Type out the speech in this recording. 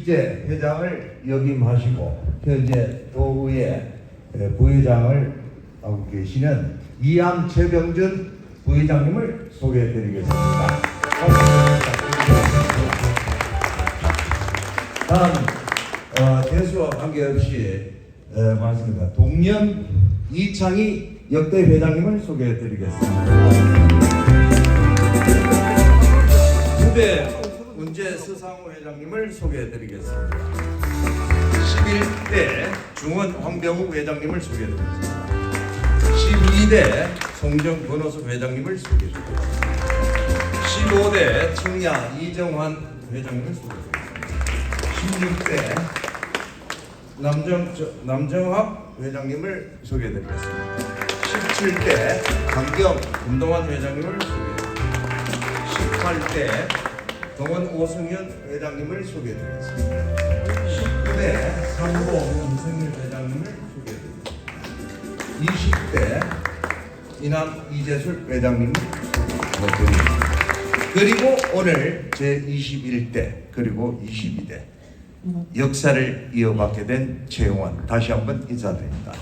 이제 회장을 역임하시고 현재 도의회 부회장을 하고 계시는 이암 최병준 부회장님을 소개해드리겠습니다. 다음 어, 대수와 관계없이 어, 맞습니다. 동년 이창희 역대 회장님을 소개해드리겠습니다. 후배 문제 서상호 회장님을 소개해드리겠습니다. 11대 중원 황병욱 회장님을 소개해드리겠습니다. 12대 송정 변호사 회장님을 소개해드리겠습니다. 15대 청야 이정환 회장님을 소개해드리겠습니다. 16대 남정 저- 남정학 회장님을 소개해드리겠습니다. 17대 강경 운동환 회장님을 소개해드리겠습니다. 18대 동원 오승현 회장님을 소개해드리겠습니다. 19대 상봉 이승일 회장님을 소개해드리겠습니다. 20대 이남 이재술 회장님을 소개해드립니다. 그리고 오늘 제 21대 그리고 22대 역사를 이어받게 된 최영원 다시 한번 인사드립니다.